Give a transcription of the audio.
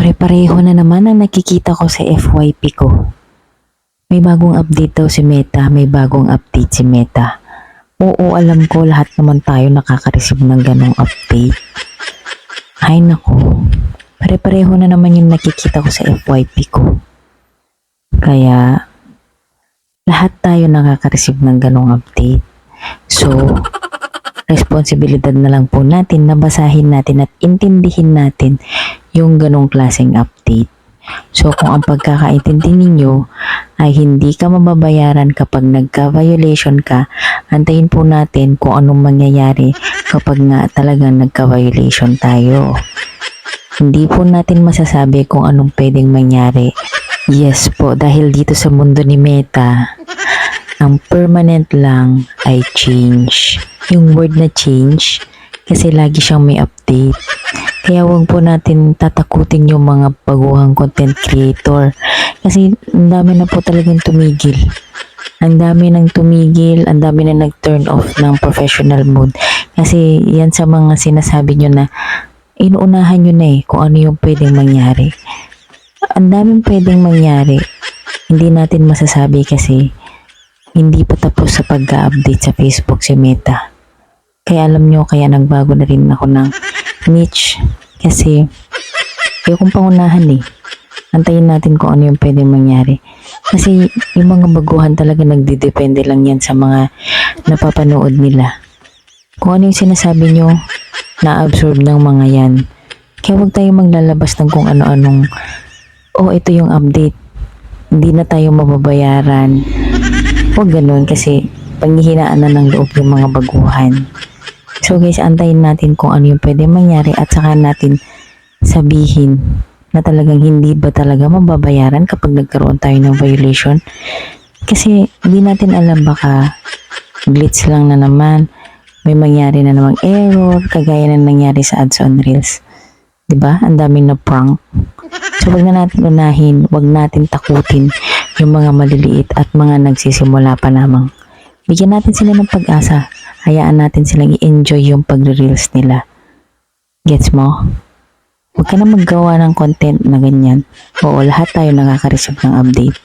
Pare-pareho na naman ang nakikita ko sa FYP ko. May bagong update daw si Meta, may bagong update si Meta. Oo, alam ko lahat naman tayo nakaka-receive ng ganong update. Ay nako, pare-pareho na naman yung nakikita ko sa FYP ko. Kaya, lahat tayo nakaka-receive ng ganong update. So, responsibilidad na lang po natin na basahin natin at intindihin natin yung ganong klaseng update. So, kung ang pagkakaintindi ninyo ay hindi ka mababayaran kapag nagka-violation ka, antayin po natin kung anong mangyayari kapag nga talagang nagka-violation tayo. Hindi po natin masasabi kung anong pwedeng mangyari. Yes po, dahil dito sa mundo ni Meta, ang permanent lang ay change. Yung word na change, kasi lagi siyang may update. Kaya wag po natin tatakutin yung mga baguhang content creator. Kasi ang dami na po talagang tumigil. Ang dami nang tumigil, ang dami na nag-turn off ng professional mode. Kasi yan sa mga sinasabi nyo na inuunahan nyo na eh kung ano yung pwedeng mangyari. Ang daming pwedeng mangyari. Hindi natin masasabi kasi hindi pa tapos sa pag-update sa Facebook si Meta. Kaya alam nyo, kaya nagbago na rin ako ng niche kasi ayokong pangunahan eh. Antayin natin kung ano yung pwedeng mangyari. Kasi yung mga baguhan talaga nagdidepende lang yan sa mga napapanood nila. Kung ano yung sinasabi nyo, na-absorb ng mga yan. Kaya huwag tayo maglalabas ng kung ano-anong, oh ito yung update. Hindi na tayo mababayaran. Huwag ganun kasi panghihinaan na ng loob yung mga baguhan. So guys, antayin natin kung ano yung pwede mangyari at saka natin sabihin na talagang hindi ba talaga mababayaran kapag nagkaroon tayo ng violation. Kasi hindi natin alam baka glitch lang na naman, may mangyari na namang error, kagaya na nangyari sa ads on Reels. 'Di ba? Ang daming na prank. So wag na natin unahin, wag natin takutin yung mga maliliit at mga nagsisimula pa lamang. Bigyan natin sila ng pag-asa. Hayaan natin silang i-enjoy yung pagre-reels nila. Gets mo? Huwag ka na maggawa ng content na ganyan. Oo, lahat tayo nakaka-receive ng update.